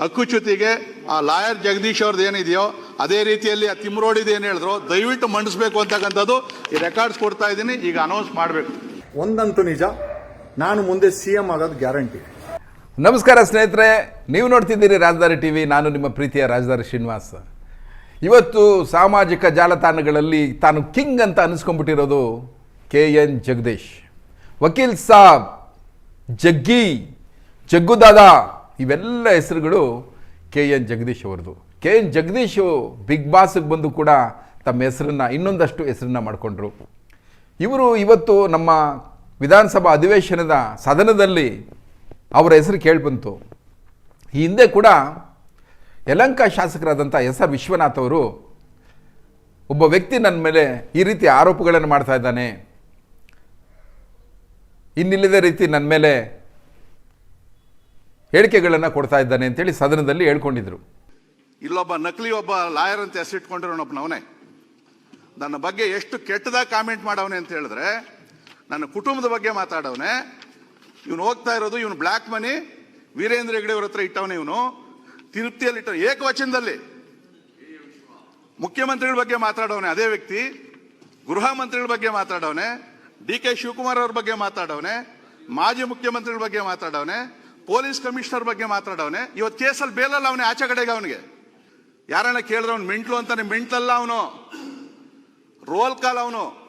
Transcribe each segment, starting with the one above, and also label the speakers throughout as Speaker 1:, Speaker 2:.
Speaker 1: ಹಕ್ಕುಚ್ಯುತಿಗೆ ಆ ಲಾಯರ್ ಜಗದೀಶ್ ಅವ್ರದ್ದು ಏನಿದೆಯೋ ಅದೇ ರೀತಿಯಲ್ಲಿ ಆ ತಿಮ್ರೋಡಿದು ಏನು ಹೇಳಿದ್ರು ದಯವಿಟ್ಟು ಮಂಡಿಸ್ಬೇಕು ಅಂತಕ್ಕಂಥದ್ದು ಈ ರೆಕಾರ್ಡ್ಸ್ ಕೊಡ್ತಾ ಇದ್ದೀನಿ ಈಗ ಅನೌನ್ಸ್ ಮಾಡಬೇಕು.
Speaker 2: ಒಂದಂತೂ ನಿಜ ನಾನು ಮುಂದೆ ಸಿ ಎಂ ಆಗೋದು ಗ್ಯಾರಂಟಿ
Speaker 3: ನಮಸ್ಕಾರ ಸ್ನೇಹಿತರೆ ನೀವು ನೋಡ್ತಿದ್ದೀರಿ ರಾಜಧಾನಿ ಟಿ ವಿ ನಾನು ನಿಮ್ಮ ಪ್ರೀತಿಯ ರಾಜಧಾನಿ ಶ್ರೀನಿವಾಸ್. ಇವತ್ತು ಸಾಮಾಜಿಕ ಜಾಲತಾಣಗಳಲ್ಲಿ ತಾನು ಕಿಂಗ್ ಅಂತ ಅನಿಸ್ಕೊಂಡ್ಬಿಟ್ಟಿರೋದು ಕೆ ಎನ್ ಜಗದೀಶ್. ವಕೀಲ್ ಸಾಬ್ ಜಗ್ಗಿ ಜಗ್ಗುದಾದ ಇವೆಲ್ಲ ಹೆಸರುಗಳು ಕೆ ಎನ್ ಜಗದೀಶ್ ಅವ್ರದ್ದು. ಕೆ ಎನ್ ಜಗದೀಶ್ ಬಿಗ್ ಬಾಸ್ಗೆ ಬಂದು ಕೂಡ ತಮ್ಮ ಹೆಸರನ್ನು, ಇನ್ನೊಂದಷ್ಟು ಹೆಸರನ್ನ ಮಾಡಿಕೊಂಡ್ರು. ಇವರು ಇವತ್ತು ನಮ್ಮ ವಿಧಾನಸಭಾ ಅಧಿವೇಶನದ ಸದನದಲ್ಲಿ ಅವರ ಹೆಸರು ಕೇಳಿಬಂತು ಈ ಹಿಂದೆ ಕೂಡ ಯಲಂಕ ಶಾಸಕರಾದಂಥ ಎಸ್ ಆರ್ ವಿಶ್ವನಾಥ್ ಅವರು ಒಬ್ಬ ವ್ಯಕ್ತಿ ನನ್ನ ಮೇಲೆ ಈ ರೀತಿ ಆರೋಪಗಳನ್ನು ಮಾಡ್ತಾ ಇದ್ದಾನೆ. ಇನ್ನಿಲ್ಲದ ರೀತಿ ನನ್ನ ಮೇಲೆ ಹೇಳಿಕೆಗಳನ್ನು ಕೊಡ್ತಾ ಇದ್ದಾನೆ ಅಂತೇಳಿ ಸದನದಲ್ಲಿ ಹೇಳ್ಕೊಂಡಿದ್ರು.
Speaker 1: ಇಲ್ಲೊಬ್ಬ ನಕಲಿ ಒಬ್ಬ ಲಾಯರ್ ಅಂತ ಹೆಸರಿಟ್ಕೊಂಡಿರೋನೊಬ್ಬನವನೇ ನನ್ನ ಬಗ್ಗೆ ಎಷ್ಟು ಕೆಟ್ಟದಾಗ ಕಾಮೆಂಟ್ ಮಾಡವನೆ ಅಂತ ಹೇಳಿದ್ರೆ, ನನ್ನ ಕುಟುಂಬದ ಬಗ್ಗೆ ಮಾತಾಡವನೆ, ಇವನು ಹೋಗ್ತಾ ಇರೋದು, ಇವನು ಬ್ಲ್ಯಾಕ್ ಮನಿ, ವೀರೇಂದ್ರ ಹೆಗಡೆ ಅವ್ರ ಹತ್ರ ಇಟ್ಟವನೇ ಇವನು. ತಿರುಪ್ತಿಯಲ್ಲಿ ಇಟ್ಟ ಏಕವಚನದಲ್ಲಿ. ಮುಖ್ಯಮಂತ್ರಿಗಳ ಬಗ್ಗೆ ಮಾತಾಡವನೆ, ಅದೇ ವ್ಯಕ್ತಿ. ಗೃಹ ಮಂತ್ರಿಗಳ ಬಗ್ಗೆ ಮಾತಾಡವನೆ, ಡಿ ಕೆ ಶಿವಕುಮಾರ್ ಅವ್ರ ಬಗ್ಗೆ ಮಾತಾಡವನೆ, ಮಾಜಿ ಮುಖ್ಯಮಂತ್ರಿಗಳ ಬಗ್ಗೆ ಮಾತಾಡವನೆ ಪೊಲೀಸ್ ಕಮಿಷನರ್ ಬಗ್ಗೆ ಮಾತಾಡವನೆ. ಇವತ್ತು ಕೇಸಲ್ಲಿ ಬೇಲಲ್ಲ ಅವನೇ, ಆಚೆ ಕಡೆಗೆ ಅವನಿಗೆ. ಯಾರನ್ನ ಕೇಳಿದ್ರೆ ಅವ್ನು ಮಿಂಟ್ಲು ಅಂತಾನೆ, ಮಿಂಟ್ಲಲ್ಲ ಅವನು. ರೋಲ್ ಕಾಲ್ ಅವನು.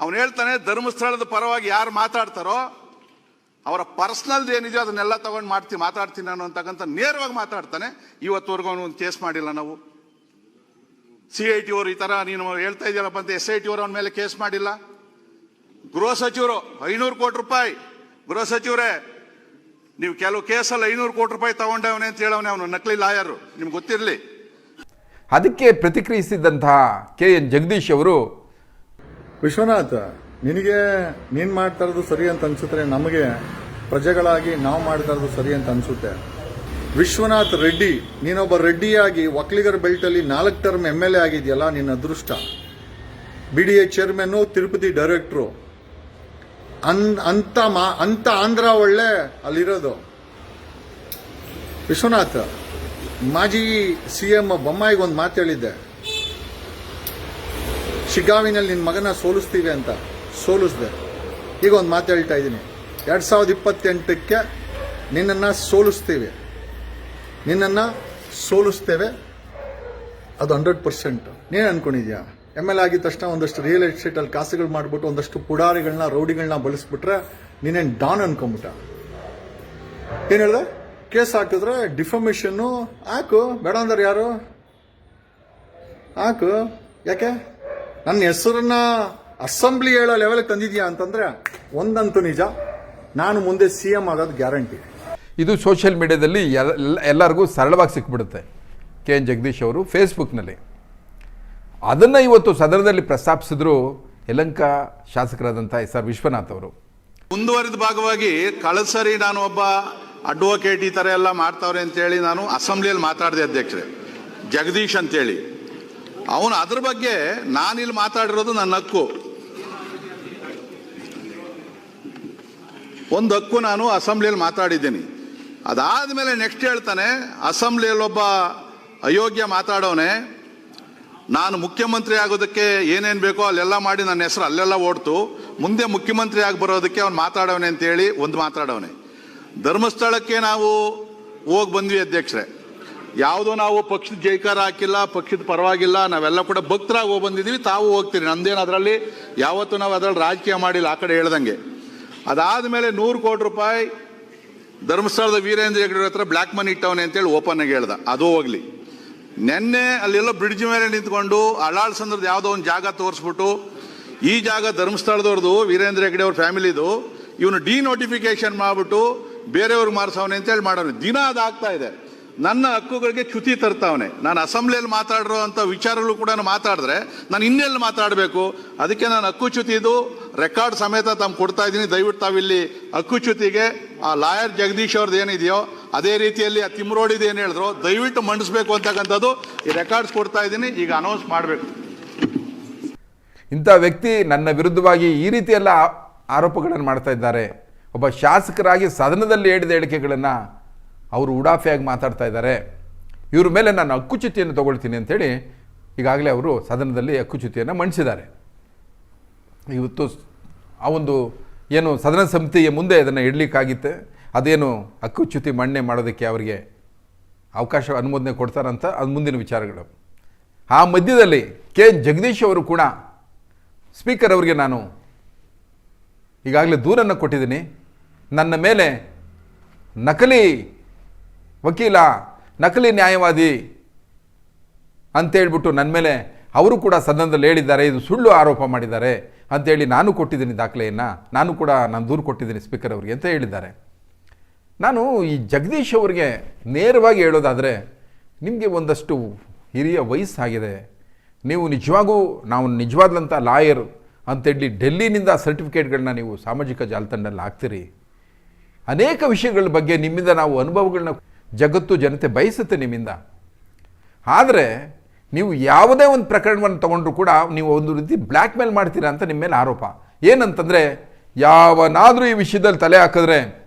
Speaker 1: ಅವನು ಹೇಳ್ತಾನೆ, ಧರ್ಮಸ್ಥಳದ ಪರವಾಗಿ ಯಾರು ಮಾತಾಡ್ತಾರೋ, ಅವರ ಪರ್ಸನಲ್ ಏನಿದೆಯೋ ಅದನ್ನೆಲ್ಲ ತಗೊಂಡು ಮಾಡ್ತೀನಿ ಮಾತಾಡ್ತೀನಿ ನಾನು ಅಂತಕ್ಕಂಥ ನೇರವಾಗಿ ಮಾತಾಡ್ತಾನೆ. ಇವತ್ತುವರೆಗೂ ಅವನು ಒಂದು ಕೇಸ್ ಮಾಡಿಲ್ಲ ನಾವು. ಸಿ ಐ ಟಿ ಅವರು ಈ ತರ ನೀನು ಹೇಳ್ತಾ ಇದೆಯಲ್ಲಪ್ಪ ಅಂತ ಎಸ್ ಐ ಟಿ ಅವರು ಅವನ ಮೇಲೆ ಕೇಸ್ ಮಾಡಿಲ್ಲ. ಗೃಹ ಸಚಿವರು, ಐನೂರು ಕೋಟಿ ರೂಪಾಯಿ. ಗೃಹ ಸಚಿವರೇ ನೀವು ಕೆಲವು ಕೇಸಲ್ಲಿ ಐನೂರು ಕೋಟಿ ರೂಪಾಯಿ ತಗೊಂಡವನೆ ಅಂತ ಹೇಳವನೆ ಅವನು. ನಕಲಿ ಲಾಯರು. ನಿಮ್ಗೆ ಗೊತ್ತಿರಲಿ.
Speaker 3: ಅದಕ್ಕೆ ಪ್ರತಿಕ್ರಿಯಿಸಿದಂತಹ ಕೆ ಎನ್ ಜಗದೀಶ್ ಅವರು
Speaker 2: ವಿಶ್ವನಾಥ್ ನಿನಗೆ ನೀನ್ ಮಾಡ್ತಾ ಇರೋದು ಸರಿ ಅಂತ ಅನ್ಸುತ್ತೆ ನಮಗೆ ಪ್ರಜೆಗಳಾಗಿ ನಾವು ಮಾಡ್ತಾ ಇರೋದು ಸರಿ ಅಂತ ಅನ್ಸುತ್ತೆ. ವಿಶ್ವನಾಥ್ ರೆಡ್ಡಿ ನೀನೊಬ್ಬ ರೆಡ್ಡಿಯಾಗಿ ಒಕ್ಕಲಿಗರ ಬೆಲ್ಟಲ್ಲಿ ನಾಲ್ಕು ಟರ್ಮ್ ಎಂ ಎಲ್ ಎ ಆಗಿದೆಯಲ್ಲ ನಿನ್ನ ಅದೃಷ್ಟ. B D A chairman Tirupati director ಅನ್, ಅಂತ ಮಾ, ಅಂತ ಆಂಧ್ರ ಒಳ್ಳೆ ಅಲ್ಲಿರೋದು. ವಿಶ್ವನಾಥ್, ಮಾಜಿ ಸಿ ಎಂ ಬೊಮ್ಮಾಯಿಗೆ ಒಂದು ಮಾತು ಹೇಳಿದ್ದೆ. ಶಿಗಾವಿನಲ್ಲಿ ನಿನ್ನ ಮಗನ ಸೋಲಿಸ್ತೀವಿ ಅಂತ. ಸೋಲಿಸ್ದೆ. ಈಗ ಒಂದು ಮಾತು ಹೇಳ್ತಾ ಇದ್ದೀನಿ. ಎರಡು ಸಾವಿರದ ಇಪ್ಪತ್ತೆಂಟಕ್ಕೆ ನಿನ್ನನ್ನು ಸೋಲಿಸ್ತೀವಿ. ನಿನ್ನನ್ನು ಸೋಲಿಸ್ತೇವೆ. ಅದು ಹಂಡ್ರೆಡ್ ಪರ್ಸೆಂಟ್. ನೀನು ಅನ್ಕೊಂಡಿದ್ಯಾ? ಎಂ ಎಲ್ ಆಗಿದ ತಕ್ಷಣ ಒಂದಷ್ಟು ರಿಯಲ್ ಎಸ್ಟೇಟಲ್ಲಿ ಕಾಸುಗಳು ಮಾಡಿಬಿಟ್ಟು ಒಂದಷ್ಟು ಪುಡಾರಿಗಳನ್ನ, ರೌಡಿಗಳನ್ನ ಬಳಸ್ಬಿಟ್ರೆ ನೀನೇನು ಡಾನ್ ಅನ್ಕೊಂಬಿಟ್ಟ. ಏನು ಹೇಳ್ದೆ? ಕೇಸ್ ಹಾಕಿದ್ರೆ ಡಿಫಮೇಷನ್ನು ಹಾಕು. ಬೇಡ ಅಂದ್ರೆ ಯಾರು? ಹಾಕು. ಯಾಕೆ? ನನ್ನ ಹೆಸರನ್ನ ಅಸೆಂಬ್ಲಿ ಹೇಳೋ ಲೆವೆಲ್ ತಂದಿದ್ಯಾ ಅಂತಂದ್ರೆ ಒಂದಂತೂ ನಿಜ. ನಾನು ಮುಂದೆ ಸಿ ಎಂ ಆಗೋದು ಗ್ಯಾರಂಟಿ.
Speaker 3: ಇದು ಸೋಷಿಯಲ್ ಮೀಡಿಯಾದಲ್ಲಿ ಎಲ್ಲ ಎಲ್ಲರಿಗೂ ಸರಳವಾಗಿ ಸಿಕ್ಬಿಡುತ್ತೆ. ಕೆ ಎನ್ ಜಗದೀಶ್ ಅವರು ಫೇಸ್ಬುಕ್ನಲ್ಲಿ ಅದನ್ನು ಇವತ್ತು ಸದನದಲ್ಲಿ ಪ್ರಸ್ತಾಪಿಸಿದ್ರು ಯಲಂಕ ಶಾಸಕರಾದಂಥ ಎಸ್ ಆರ್ ವಿಶ್ವನಾಥ್ ಅವರು.
Speaker 1: ಮುಂದುವರಿದ ಭಾಗವಾಗಿ ಕಳಸರಿ ನಾನು ಒಬ್ಬ ಅಡ್ವೊಕೇಟ್ ಈ ಥರ ಎಲ್ಲ ಮಾಡ್ತಾವ್ರೆ ಅಂತೇಳಿ ನಾನು ಅಸೆಂಬ್ಲಿಯಲ್ಲಿ ಮಾತಾಡಿದೆ ಅಧ್ಯಕ್ಷರೇ. ಜಗದೀಶ್ ಅಂತೇಳಿ. ಅವನು ಅದ್ರ ಬಗ್ಗೆ ನಾನಿಲ್ಲಿ ಮಾತಾಡಿರೋದು ನನ್ನ ಹಕ್ಕು. ಒಂದು ಹಕ್ಕು ನಾನು ಅಸೆಂಬ್ಲಿಯಲ್ಲಿ ಮಾತಾಡಿದ್ದೀನಿ. ಅದಾದ್ಮೇಲೆ ನೆಕ್ಸ್ಟ್ ಹೇಳ್ತಾನೆ ಅಸೆಂಬ್ಲಿಯಲ್ಲಿ ಒಬ್ಬ ಅಯೋಗ್ಯ ಮಾತಾಡೋನೆ ನಾನು ಮುಖ್ಯಮಂತ್ರಿ ಆಗೋದಕ್ಕೆ ಏನೇನು ಬೇಕೋ ಅಲ್ಲೆಲ್ಲ ಮಾಡಿ ನನ್ನ ಹೆಸರು ಅಲ್ಲೆಲ್ಲ ಓಡ್ತು. ಮುಂದೆ ಮುಖ್ಯಮಂತ್ರಿ ಆಗಿ ಬರೋದಕ್ಕೆ ಅವ್ನು ಮಾತಾಡವನೆ ಅಂತೇಳಿ ಒಂದು ಮಾತಾಡವನೆ. ಧರ್ಮಸ್ಥಳಕ್ಕೆ ನಾವು ಹೋಗಿ ಬಂದ್ವಿ ಅಧ್ಯಕ್ಷರೇ. ಯಾವುದೋ ನಾವು ಪಕ್ಷದ ಜೈಕಾರ ಹಾಕಿಲ್ಲ, ಪಕ್ಷದ ಪರವಾಗಿಲ್ಲ, ನಾವೆಲ್ಲ ಕೂಡ ಭಕ್ತರಾಗಿ ಹೋಗಿ ಬಂದಿದ್ದೀವಿ ತಾವು ಹೋಗ್ತೀರಿ. ನಂದೇನು ಅದರಲ್ಲಿ ಯಾವತ್ತೂ ನಾವು ಅದರಲ್ಲಿ ರಾಜಕೀಯ ಮಾಡಿಲ್ಲ, ಆ ಕಡೆ ಹೇಳ್ದಂಗೆ. ಅದಾದ ಮೇಲೆ ನೂರು ಕೋಟಿ ರೂಪಾಯಿ ಧರ್ಮಸ್ಥಳದ ವೀರೇಂದ್ರ ಹೆಗ್ಡೆ ಹತ್ರ ಬ್ಲ್ಯಾಕ್ ಮನಿ ಇಟ್ಟವನೆ ಅಂತೇಳಿ ಓಪನ್ ಆಗಿ ಹೇಳ್ದ. ಅದು ಹೋಗ್ಲಿ. ನೆನ್ನೆ ಅಲ್ಲೆಲ್ಲ ಬ್ರಿಡ್ಜ್ ಮೇಲೆ ನಿಂತ್ಕೊಂಡು ಅಳಾಳ್ ಸಂದ್ರದ ಯಾವುದೋ ಒಂದು ಜಾಗ ತೋರಿಸ್ಬಿಟ್ಟು, ಈ ಜಾಗ ಧರ್ಮಸ್ಥಳದವ್ರದ್ದು ವೀರೇಂದ್ರ ಹೆಗ್ಡೆ ಅವ್ರ ಫ್ಯಾಮಿಲಿದು, ಇವನು ಡಿ ನೋಟಿಫಿಕೇಶನ್ ಮಾಡ್ಬಿಟ್ಟು ಬೇರೆಯವ್ರಿಗೆ ಮಾರಿಸವನೆ ಅಂತೇಳಿ ಮಾಡೋನು ದಿನ ಅದಾಗ್ತಾ ಇದೆ. ನನ್ನ ಹಕ್ಕುಗಳಿಗೆ ಚ್ಯುತಿ ತರ್ತಾವನೆ. ನಾನು ಅಸೆಂಬ್ಲಿಯಲ್ಲಿ ಮಾತಾಡಿರೋ ಅಂಥ ವಿಚಾರಗಳು ಕೂಡ ಮಾತಾಡಿದ್ರೆ ನಾನು ಇನ್ನೆಲ್ಲಿ ಮಾತಾಡಬೇಕು? ಅದಕ್ಕೆ ನಾನು ಹಕ್ಕುಚ್ಯುತಿದು ರೆಕಾರ್ಡ್ ಸಮೇತ ತಮ್ಮ ಕೊಡ್ತಾ ಇದ್ದೀನಿ. ದಯವಿಟ್ಟು ತಾವಿಲ್ಲಿ ಹಕ್ಕುಚ್ಯುತಿಗೆ ಆ ಲಾಯರ್ ಜಗದೀಶ್ ಅವ್ರದ್ದು ಏನಿದೆಯೋ ಅದೇ ರೀತಿಯಲ್ಲಿ ಆ ತಿಮ್ರೋಡಿದು ಏನು ಹೇಳಿದ್ರು? ದಯವಿಟ್ಟು ಮಂಡಿಸ್ಬೇಕು ಅಂತಕ್ಕಂಥದ್ದು ಈ ರೆಕಾರ್ಡ್ಸ್ ಕೊಡ್ತಾ ಇದ್ದೀನಿ. ಈಗ ಅನೌನ್ಸ್ ಮಾಡಬೇಕು.
Speaker 3: ಇಂಥ ವ್ಯಕ್ತಿ ನನ್ನ ವಿರುದ್ಧವಾಗಿ ಈ ರೀತಿಯೆಲ್ಲ ಆರೋಪಗಳನ್ನು ಮಾಡ್ತಾ ಇದ್ದಾರೆ. ಒಬ್ಬ ಶಾಸಕರಾಗಿ ಸದನದಲ್ಲಿ ಹೇಳಿದ ಹೇಳಿಕೆಗಳನ್ನು ಅವರು ಉಡಾಫೆಯಾಗಿ ಮಾತಾಡ್ತಾ ಇದ್ದಾರೆ. ಇವ್ರ ಮೇಲೆ ನಾನು ಹಕ್ಕುಚ್ಯುತಿಯನ್ನು ತಗೊಳ್ತೀನಿ ಅಂತೇಳಿ ಈಗಾಗಲೇ ಅವರು ಸದನದಲ್ಲಿ ಹಕ್ಕುಚ್ಯುತಿಯನ್ನು ಮಂಡಿಸಿದ್ದಾರೆ. ಇವತ್ತು ಆ ಒಂದು ಏನು ಸದನ ಸಮಿತಿಯ ಮುಂದೆ ಅದನ್ನು ಇಡಲಿಕ್ಕಾಗಿತ್ತೆ. ಅದೇನು ಅಕ್ಕುಚ್ಯುತಿ ಮಣ್ಣೆ ಮಾಡೋದಕ್ಕೆ ಅವರಿಗೆ ಅವಕಾಶ ಅನುಮೋದನೆ ಕೊಡ್ತಾರಂತ ಅದು ಮುಂದಿನ ವಿಚಾರಗಳು. ಆ ಮಧ್ಯದಲ್ಲಿ ಕೆ ಜಗದೀಶ್ ಅವರು ಕೂಡ ಸ್ಪೀಕರ್ ಅವರಿಗೆ ನಾನು ಈಗಾಗಲೇ ದೂರನ್ನು ಕೊಟ್ಟಿದ್ದೀನಿ. ನನ್ನ ಮೇಲೆ ನಕಲಿ ವಕೀಲ, ನಕಲಿ ನ್ಯಾಯವಾದಿ ಅಂತೇಳ್ಬಿಟ್ಟು ನನ್ನ ಮೇಲೆ ಅವರು ಕೂಡ ಸದನದಲ್ಲಿ ಹೇಳಿದ್ದಾರೆ, ಇದು ಸುಳ್ಳು ಆರೋಪ ಮಾಡಿದ್ದಾರೆ ಅಂತೇಳಿ ನಾನು ಕೊಟ್ಟಿದ್ದೀನಿ ದಾಖಲೆಯನ್ನು. ನಾನು ಕೂಡ ನಾನು ದೂರು ಕೊಟ್ಟಿದ್ದೀನಿ ಸ್ಪೀಕರ್ ಅವರಿಗೆ ಅಂತ ಹೇಳಿದ್ದಾರೆ. ನಾನು ಈ ಜಗದೀಶ್ ಅವರಿಗೆ ನೇರವಾಗಿ ಹೇಳೋದಾದರೆ, ನಿಮಗೆ ಒಂದಷ್ಟು ಹಿರಿಯ ವಯಸ್ಸಾಗಿದೆ. ನೀವು ನಿಜವಾಗೂ, ನಾವು ನಿಜವಾದಂಥ ಲಾಯರ್ ಅಂತೇಳಿ ಡೆಲ್ಲಿನಿಂದ ಸರ್ಟಿಫಿಕೇಟ್ಗಳನ್ನ ನೀವು ಸಾಮಾಜಿಕ ಜಾಲತಾಣದಲ್ಲಿ ಹಾಕ್ತೀರಿ. ಅನೇಕ ವಿಷಯಗಳ ಬಗ್ಗೆ ನಿಮ್ಮಿಂದ ನಾವು ಅನುಭವಗಳನ್ನ ಜಗತ್ತು, ಜನತೆ ಬಯಸುತ್ತೆ ನಿಮ್ಮಿಂದ. ಆದರೆ, ನೀವು ಯಾವುದೇ ಒಂದು ಪ್ರಕರಣವನ್ನು ತಗೊಂಡರೂ ಕೂಡ ನೀವು ಒಂದು ರೀತಿ ಬ್ಲ್ಯಾಕ್ ಮೇಲ್ ಮಾಡ್ತೀರಾ ಅಂತ ನಿಮ್ಮ ಮೇಲೆ ಆರೋಪ. ಏನಂತಂದರೆ, ಯಾವನಾದರೂ ಈ ವಿಷಯದಲ್ಲಿ ತಲೆ ಹಾಕಿದ್ರೆ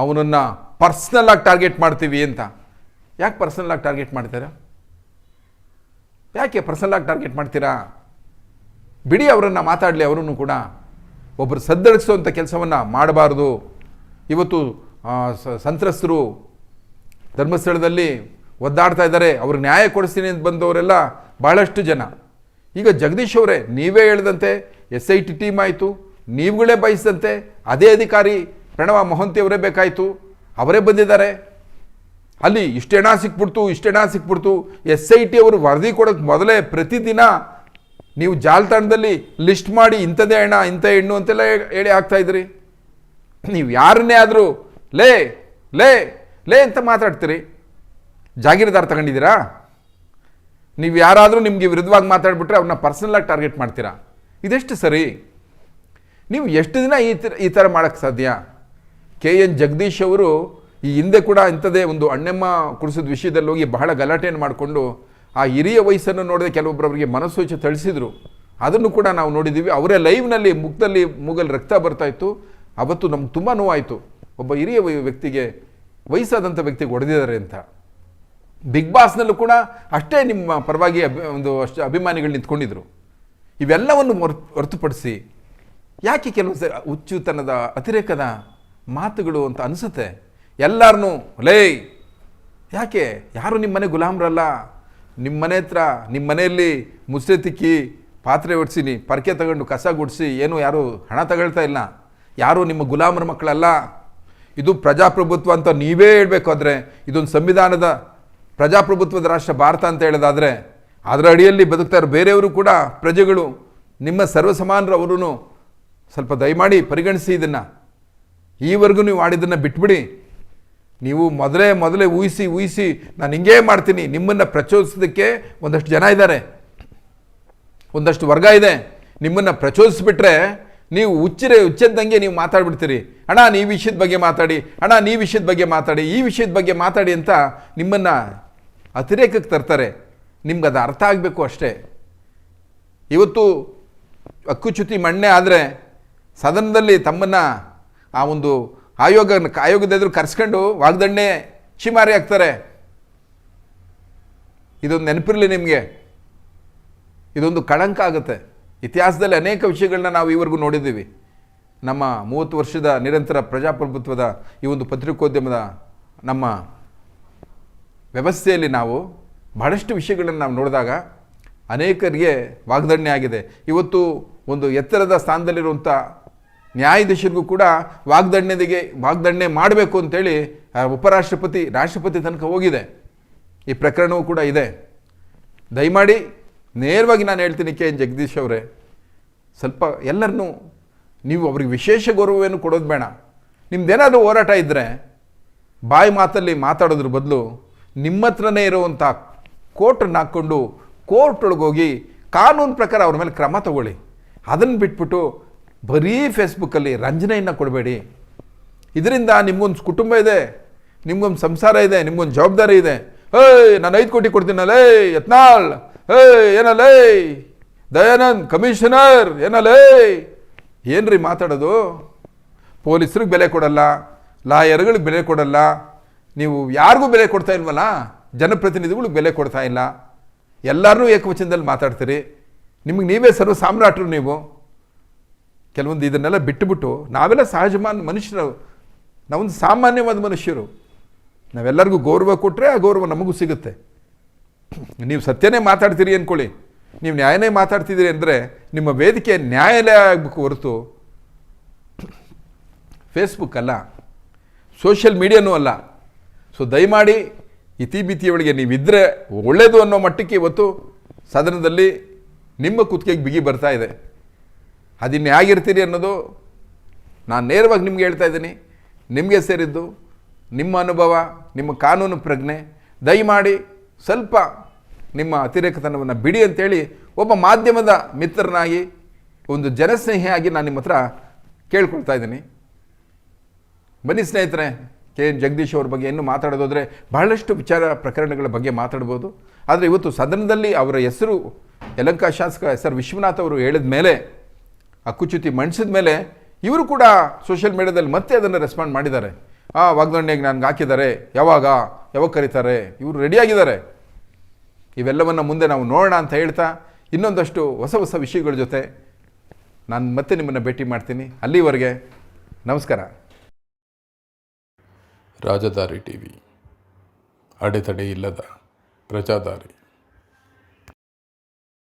Speaker 3: ಅವನನ್ನು ಪರ್ಸ್ನಲ್ ಆಗಿ ಟಾರ್ಗೆಟ್ ಮಾಡ್ತೀವಿ ಅಂತ. ಯಾಕೆ ಪರ್ಸನಲ್ ಆಗಿ ಟಾರ್ಗೆಟ್ ಮಾಡ್ತೀರಾ? ಯಾಕೆ ಪರ್ಸನಲ್ ಆಗಿ ಟಾರ್ಗೆಟ್ ಮಾಡ್ತೀರಾ? ಬಿಡಿ ಅವರನ್ನು ಮಾತಾಡಲಿ, ಅವರನ್ನು ಕೂಡ. ಒಬ್ಬರು ಸದ್ದಡಿಸುವಂಥ ಕೆಲಸವನ್ನು ಮಾಡಬಾರ್ದು. ಇವತ್ತು ಸಂತ್ರಸ್ತರು ಧರ್ಮಸ್ಥಳದಲ್ಲಿ ಒದ್ದಾಡ್ತಾ ಇದ್ದಾರೆ. ಅವ್ರಿಗೆ ನ್ಯಾಯ ಕೊಡಿಸ್ತೀನಿ ಅಂತ ಬಂದವರೆಲ್ಲ ಭಾಳಷ್ಟು ಜನ. ಈಗ ಜಗದೀಶ್ ಅವರೇ, ನೀವೇ ಹೇಳಿದಂತೆ ಎಸ್ ಐ ಟಿ ಟೀಮ್ ಆಯಿತು. ನೀವುಗಳೇ ಬಯಸಿದಂತೆ ಅದೇ ಅಧಿಕಾರಿ ಪ್ರಣವ ಮೊಹಂತಿ ಅವರೇ ಬೇಕಾಯಿತು. ಅವರೇ ಬಂದಿದ್ದಾರೆ. ಅಲ್ಲಿ ಇಷ್ಟು ಹಣ ಸಿಕ್ಬಿಡ್ತು ಇಷ್ಟು ಹಣ ಸಿಕ್ಬಿಡ್ತು. ಎಸ್ ಐ ಟಿ ಅವರು ವರದಿ ಕೊಡೋಕ್ಕೆ ಮೊದಲೇ ಪ್ರತಿದಿನ ನೀವು ಜಾಲತಾಣದಲ್ಲಿ ಲಿಸ್ಟ್ ಮಾಡಿ ಇಂಥದೇ ಹಣ ಇಂಥ ಹೆಣ್ಣು ಅಂತೆಲ್ಲ ಹೇಳಿ ಆಗ್ತಾ ಇದ್ರಿ. ನೀವು ಯಾರನ್ನೇ ಆದರೂ ಲೇ ಲೇ ಲೇ ಅಂತ ಮಾತಾಡ್ತೀರಿ. ಜಾಗೀರದಾರ್ ತಗೊಂಡಿದ್ದೀರಾ? ನೀವು ಯಾರಾದರೂ ನಿಮಗೆ ವಿರುದ್ಧವಾಗಿ ಮಾತಾಡಿಬಿಟ್ರೆ ಅವ್ರನ್ನ ಪರ್ಸನಲಾಗಿ ಟಾರ್ಗೆಟ್ ಮಾಡ್ತೀರಾ? ಇದೆಷ್ಟು ಸರಿ? ನೀವು ಎಷ್ಟು ದಿನ ಈ ಥರ ಈ ಥರ ಮಾಡೋಕ್ಕೆ ಸಾಧ್ಯ? ಕೆ ಎನ್ ಜಗದೀಶ್ ಅವರು ಈ ಹಿಂದೆ ಕೂಡ ಇಂಥದ್ದೇ ಒಂದು ಅಣ್ಣಮ್ಮ ಕುಡಿಸಿದ ವಿಷಯದಲ್ಲಿ ಹೋಗಿ ಬಹಳ ಗಲಾಟೆಯನ್ನು ಮಾಡಿಕೊಂಡು ಆ ಹಿರಿಯ ವಯಸ್ಸನ್ನು ನೋಡಿದ ಕೆಲವೊಬ್ಬರವರಿಗೆ ಮನಸ್ಸೋಚ ಥಳಿಸಿದರು. ಅದನ್ನು ಕೂಡ ನಾವು ನೋಡಿದ್ದೀವಿ. ಅವರೇ ಲೈವ್ನಲ್ಲಿ ಮುಖದಲ್ಲಿ ಮೂಗಲ್ಲಿ ರಕ್ತ ಬರ್ತಾ ಇತ್ತು. ಅವತ್ತು ನಮ್ಗೆ ತುಂಬ ನೋವಾಯಿತು. ಒಬ್ಬ ಹಿರಿಯ ವಯ- ವ್ಯಕ್ತಿಗೆ ವಯಸ್ಸಾದಂಥ ವ್ಯಕ್ತಿಗೆ ಹೊಡೆದಿದ್ದಾರೆ ಅಂತ. ಬಿಗ್ ಬಾಸ್ನಲ್ಲೂ ಕೂಡ ಅಷ್ಟೇ ನಿಮ್ಮ ಪರವಾಗಿ ಒಂದು ಅಷ್ಟು ಅಭಿಮಾನಿಗಳು ನಿಂತ್ಕೊಂಡಿದ್ರು. ಇವೆಲ್ಲವನ್ನು ಹೊರ, ಹೊರತುಪಡಿಸಿ ಯಾಕೆ ಕೆಲವು ಹುಚ್ಚುತನದ ಅತಿರೇಕದ ಮಾತುಗಳು ಅಂತ ಅನಿಸುತ್ತೆ. ಎಲ್ಲರನ್ನೂ ಲೇ, ಯಾಕೆ? ಯಾರು ನಿಮ್ಮ ಮನೆ ಗುಲಾಮ್ರಲ್ಲ? ನಿಮ್ಮ ಮನೆ ಹತ್ರ ನಿಮ್ಮ ಮನೆಯಲ್ಲಿ ಮುಸ್ರೆ ತಿಕ್ಕಿ ಪಾತ್ರೆ ಒಡಿಸಿನಿ, ಪರಕೆ ತಗೊಂಡು ಕಸ ಗುಡಿಸಿ, ಏನು ಯಾರು ಹಣ ತಗೊಳ್ತಾ ಇಲ್ಲ. ಯಾರು ನಿಮ್ಮ ಗುಲಾಮರ ಮಕ್ಕಳಲ್ಲ. ಇದು ಪ್ರಜಾಪ್ರಭುತ್ವ ಅಂತ ನೀವೇ ಹೇಳಬೇಕು ಆದರೆ, ಇದೊಂದು ಸಂವಿಧಾನದ ಪ್ರಜಾಪ್ರಭುತ್ವದ ರಾಷ್ಟ್ರ ಭಾರತ ಅಂತ ಹೇಳೋದಾದರೆ, ಅದರ ಅಡಿಯಲ್ಲಿ ಬದುಕ್ತಾ ಇರೋ ಬೇರೆಯವರು ಕೂಡ ಪ್ರಜೆಗಳು. ನಿಮ್ಮ ಸರ್ವಸಮಾನರು ಅವರೂ ಸ್ವಲ್ಪ ದಯಮಾಡಿ ಪರಿಗಣಿಸಿ ಇದನ್ನು. ಈವರೆಗೂ ನೀವು ಆಡಿದ್ದನ್ನು ಬಿಟ್ಬಿಡಿ. ನೀವು ಮೊದಲೇ ಮೊದಲೇ ಊಹಿಸಿ ಊಹಿಸಿ, ನಾನು ಹಿಂಗೇ ಮಾಡ್ತೀನಿ. ನಿಮ್ಮನ್ನು ಪ್ರಚೋದಿಸೋದಕ್ಕೆ ಒಂದಷ್ಟು ಜನ ಇದ್ದಾರೆ. ಒಂದಷ್ಟು ವರ್ಗ ಇದೆ. ನಿಮ್ಮನ್ನು ಪ್ರಚೋದಿಸ್ಬಿಟ್ರೆ ನೀವು ಹುಚ್ಚಿರೆ ಹುಚ್ಚದ್ದಂಗೆ ನೀವು ಮಾತಾಡ್ಬಿಡ್ತೀರಿ. ಅಣ್ಣ ನೀವು ವಿಷಯದ ಬಗ್ಗೆ ಮಾತಾಡಿ. ಅಣ್ಣ ನೀವು ವಿಷಯದ ಬಗ್ಗೆ ಮಾತಾಡಿ. ಈ ವಿಷಯದ ಬಗ್ಗೆ ಮಾತಾಡಿ ಅಂತ ನಿಮ್ಮನ್ನು ಅತಿರೇಕಕ್ಕೆ ತರ್ತಾರೆ. ನಿಮ್ಗೆ ಅದು ಅರ್ಥ ಆಗಬೇಕು ಅಷ್ಟೇ. ಇವತ್ತು ಅಕ್ಕುಚ್ಯುತಿ ಮಣ್ಣೆ ಆದರೆ ಸದನದಲ್ಲಿ ತಮ್ಮನ್ನು ಆ ಒಂದು ಆಯೋಗ ಆಯೋಗದ ಎದುರು ಕರೆಸ್ಕೊಂಡು ವಾಗ್ದಂಡೆ ಚಿಮಾರಿ ಹಾಕ್ತಾರೆ ಇದೊಂದು ನೆನಪಿರಲಿ ನಿಮಗೆ. ಇದೊಂದು ಕಳಂಕ ಆಗುತ್ತೆ. ಇತಿಹಾಸದಲ್ಲಿ ಅನೇಕ ವಿಷಯಗಳನ್ನ ನಾವು ಈವರೆಗೂ ನೋಡಿದ್ದೀವಿ. ನಮ್ಮ ಮೂವತ್ತು ವರ್ಷದ ನಿರಂತರ ಪ್ರಜಾಪ್ರಭುತ್ವದ ಈ ಒಂದು ಪತ್ರಿಕೋದ್ಯಮದ ನಮ್ಮ ವ್ಯವಸ್ಥೆಯಲ್ಲಿ ನಾವು ಬಹಳಷ್ಟು ವಿಷಯಗಳನ್ನು ನಾವು ನೋಡಿದಾಗ ಅನೇಕರಿಗೆ ವಾಗ್ದಣ್ಣೆ ಆಗಿದೆ. ಇವತ್ತು ಒಂದು ಎತ್ತರದ ಸ್ಥಾನದಲ್ಲಿರುವಂಥ ನ್ಯಾಯಾಧೀಶರಿಗೂ ಕೂಡ ವಾಗ್ದಂಡನೆಗೆ ವಾಗ್ದಂಡನೆ ಮಾಡಬೇಕು ಅಂತೇಳಿ ಉಪರಾಷ್ಟ್ರಪತಿ, ರಾಷ್ಟ್ರಪತಿ ತನಕ ಹೋಗಿದೆ. ಈ ಪ್ರಕರಣವೂ ಕೂಡ ಇದೆ. ದಯಮಾಡಿ ನೇರವಾಗಿ ನಾನು ಹೇಳ್ತೀನಿ ಕೆ ಎನ್ ಜಗದೀಶ್ ಅವರೇ, ಸ್ವಲ್ಪ ಎಲ್ಲರನ್ನೂ ನೀವು ಅವ್ರಿಗೆ ವಿಶೇಷ ಗೌರವವನ್ನು ಕೊಡೋದು ಬೇಡ. ನಿಮ್ಮದೇನಾದರೂ ಹೋರಾಟ ಇದ್ದರೆ ಬಾಯಿ ಮಾತಲ್ಲಿ ಮಾತಾಡೋದ್ರ ಬದಲು ನಿಮ್ಮ ಹತ್ರನೇ ಇರುವಂಥ ಕೋರ್ಟನ್ನು ಹಾಕ್ಕೊಂಡು ಕೋರ್ಟ್ ಒಳಗೋಗಿ ಕಾನೂನು ಪ್ರಕಾರ ಅವ್ರ ಮೇಲೆ ಕ್ರಮ ತಗೊಳ್ಳಿ. ಅದನ್ನು ಬಿಟ್ಬಿಟ್ಟು ಬರೀ ಫೇಸ್ಬುಕ್ಕಲ್ಲಿ ರಂಜನೆಯನ್ನು ಕೊಡಬೇಡಿ. ಇದರಿಂದ ನಿಮಗೊಂದು ಕುಟುಂಬ ಇದೆ, ನಿಮಗೊಂದು ಸಂಸಾರ ಇದೆ, ನಿಮಗೊಂದು ಜವಾಬ್ದಾರಿ ಇದೆ. ಏಯ್, ನಾನು ಐದು ಕೋಟಿ ಕೊಡ್ತೀನಲ್ಲ ಯತ್ನಾಳ್, ಏಯ್, ಏನಲ್ಲೇ ದಯಾನಂದ್, ಕಮಿಷನರ್, ಏನಲ್ಲೇ ಏನ್ರಿ ಮಾತಾಡೋದು? ಪೊಲೀಸ್ರಿಗೆ ಬೆಲೆ ಕೊಡಲ್ಲ, ಲಾಯರ್ಗಳಿಗೆ ಬೆಲೆ ಕೊಡಲ್ಲ, ನೀವು ಯಾರಿಗೂ ಬೆಲೆ ಕೊಡ್ತಾ ಇಲ್ವಲ್ಲ, ಜನಪ್ರತಿನಿಧಿಗಳಿಗೆ ಬೆಲೆ ಕೊಡ್ತಾ ಇಲ್ಲ. ಎಲ್ಲರೂ ಏಕವಚನದಲ್ಲಿ ಮಾತಾಡ್ತೀರಿ. ನಿಮಗೆ ನೀವೇ ಸರ್ವ ಸಾಮ್ರಾಟರು ನೀವು. ಕೆಲವೊಂದು ಇದನ್ನೆಲ್ಲ ಬಿಟ್ಟುಬಿಟ್ಟು ನಾವೆಲ್ಲ ಸಹಜಮಾನ ಮನುಷ್ಯರು. ನಾವೊಂದು ಸಾಮಾನ್ಯವಾದ ಮನುಷ್ಯರು. ನಾವೆಲ್ಲರಿಗೂ ಗೌರವ ಕೊಟ್ಟರೆ ಆ ಗೌರವ ನಮಗೂ ಸಿಗುತ್ತೆ. ನೀವು ಸತ್ಯನೇ ಮಾತಾಡ್ತೀರಿ ಅಂದ್ಕೊಳ್ಳಿ ನೀವು ನ್ಯಾಯನೇ ಮಾತಾಡ್ತಿದ್ದೀರಿ ಅಂದರೆ ನಿಮ್ಮ ವೇದಿಕೆ ನ್ಯಾಯಾಲಯ ಆಗಬೇಕು ಹೊರತು. ಫೇಸ್ಬುಕ್ ಅಲ್ಲ. ಸೋಷಿಯಲ್ ಮೀಡಿಯಾನೂ ಅಲ್ಲ. ಸೊ ದಯಮಾಡಿ ಇತಿಮಿತಿಯೊಳಗೆ ನೀವಿದ್ದರೆ ಒಳ್ಳೆಯದು ಅನ್ನೋ ಮಟ್ಟಕ್ಕೆ ಇವತ್ತು ಸದನದಲ್ಲಿ ನಿಮ್ಮ ಕುತ್ತಿಗೆಗೆ ಬಿಗಿ ಬರ್ತಾ ಇದೆ. ಅದಿನ್ನು ಹೇಗಿರ್ತೀರಿ ಅನ್ನೋದು ನಾನು ನೇರವಾಗಿ ನಿಮ್ಗೆ ಹೇಳ್ತಾ ಇದ್ದೀನಿ. ನಿಮಗೆ ಸೇರಿದ್ದು ನಿಮ್ಮ ಅನುಭವ, ನಿಮ್ಮ ಕಾನೂನು ಪ್ರಜ್ಞೆ. ದಯಮಾಡಿ ಸ್ವಲ್ಪ ನಿಮ್ಮ ಅತಿರೇಕತನವನ್ನು ಬಿಡಿ ಅಂತೇಳಿ ಒಬ್ಬ ಮಾಧ್ಯಮದ ಮಿತ್ರನಾಗಿ ಒಂದು ಜನಸ್ನೇಹಿಯಾಗಿ ನಾನು ನಿಮ್ಮ ಹತ್ರ ಕೇಳ್ಕೊಳ್ತಾ ಇದ್ದೀನಿ. ಬನ್ನಿ ಸ್ನೇಹಿತರೆ, ಕೆ. ಎನ್. ಜಗದೀಶ್ ಅವ್ರ ಬಗ್ಗೆ ಇನ್ನೂ ಮಾತಾಡೋದಾದರೆ ಬಹಳಷ್ಟು ವಿಚಾರ ಪ್ರಕರಣಗಳ ಬಗ್ಗೆ ಮಾತಾಡ್ಬೋದು. ಆದರೆ ಇವತ್ತು ಸದನದಲ್ಲಿ ಅವರ ಹೆಸರು, ಯಲಂಕಾ ಶಾಸಕ ಎಸ್ ಆರ್ ವಿಶ್ವನಾಥ್ ಅವರು ಹೇಳಿದ ಮೇಲೆ ಅಕ್ಕುಚ್ಯುತಿ ಮಂಡಿಸಿದ ಮೇಲೆ ಇವರು ಕೂಡ ಸೋಷಿಯಲ್ ಮೀಡಿಯಾದಲ್ಲಿ ಮತ್ತೆ ಅದನ್ನು ರೆಸ್ಪಾಂಡ್ ಮಾಡಿದ್ದಾರೆ. ಆ ವಾಗ್ದಂಡೆಗೆ ನನಗೆ ಹಾಕಿದ್ದಾರೆ. ಯಾವಾಗ? ಯಾವಾಗ ಕರೀತಾರೆ? ಇವರು ರೆಡಿಯಾಗಿದ್ದಾರೆ ಇವೆಲ್ಲವನ್ನು ಮುಂದೆ ನಾವು ನೋಡೋಣ ಅಂತ ಹೇಳ್ತಾ ಇನ್ನೊಂದಷ್ಟು ಹೊಸ ಹೊಸ ವಿಷಯಗಳ ಜೊತೆ ನಾನು ಮತ್ತೆ ನಿಮ್ಮನ್ನು ಭೇಟಿ ಮಾಡ್ತೀನಿ. ಅಲ್ಲಿವರೆಗೆ ನಮಸ್ಕಾರ.
Speaker 4: ರಾಜಧಾರಿ ಟಿ ವಿ ಅಡೆತಡೆ ಇಲ್ಲದ ಪ್ರಜಾದಾರಿ.